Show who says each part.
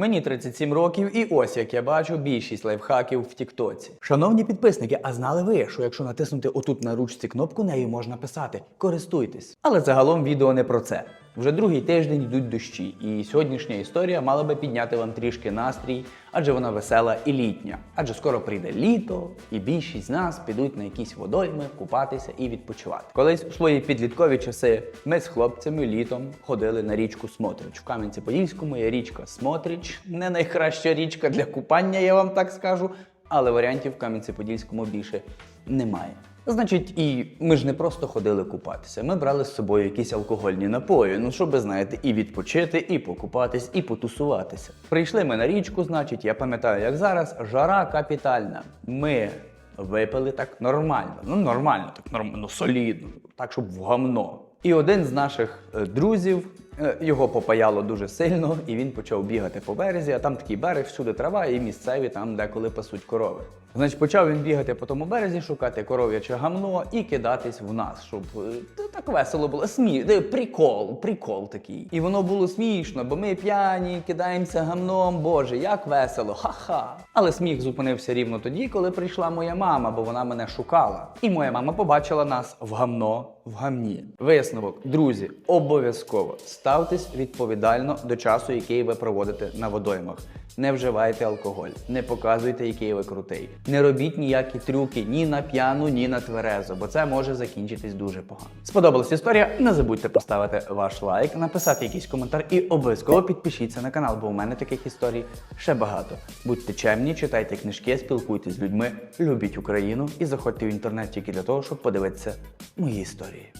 Speaker 1: Мені 37 років, і ось як я бачу більшість лайфхаків в Тіктоці. Шановні підписники, а знали ви, що якщо натиснути отут на ручці кнопку, нею можна писати користуйтесь. Але загалом відео не про це. Вже другий тиждень йдуть дощі, і сьогоднішня історія мала би підняти вам трішки настрій, адже вона весела і літня. Адже скоро прийде літо, і більшість з нас підуть на якісь водойми купатися і відпочивати. Колись у свої підліткові часи ми з хлопцями літом ходили на річку Смотрич. В Кам'янці-Подільському є річка Смотрич, не найкраща річка для купання, я вам так скажу, але варіантів в Кам'янці-Подільському більше немає. Значить, і ми ж не просто ходили купатися. Ми брали з собою якісь алкогольні напої. Ну, щоб, знаєте, і відпочити, і покупатись, і потусуватися. Прийшли ми на річку, значить, я пам'ятаю, як зараз, жара капітальна. Ми випили так нормально. Ну, нормально, так нормально, ну, солідно, так, щоб в гамно. І один з наших е, друзів його попаяло дуже сильно, і він почав бігати по березі, а там такий берег, всюди трава, і місцеві там деколи пасуть корови. Значить, почав він бігати по тому березі, шукати коров'яче гамно і кидатись в нас, щоб е, так весело було. Смі... е, Прикол, прикол такий. І воно було смішно, бо ми п'яні, кидаємося гамном. Боже, як весело, ха-ха. Але сміх зупинився рівно тоді, коли прийшла моя мама, бо вона мене шукала. І моя мама побачила нас в гамно в гамні. Висновок, друзі, обов'язково ставтесь відповідально до часу, який ви проводите на водоймах. Не вживайте алкоголь, не показуйте, який ви крутий. Не робіть ніякі трюки ні на п'яну, ні на тверезо, бо це може закінчитись дуже погано. Сподобалась історія? Не забудьте поставити ваш лайк, написати якийсь коментар і обов'язково підпишіться на канал, бо у мене таких історій ще багато. Будьте чемні, читайте книжки, спілкуйтесь з людьми, любіть Україну і заходьте в інтернет тільки для того, щоб подивитися мої історії.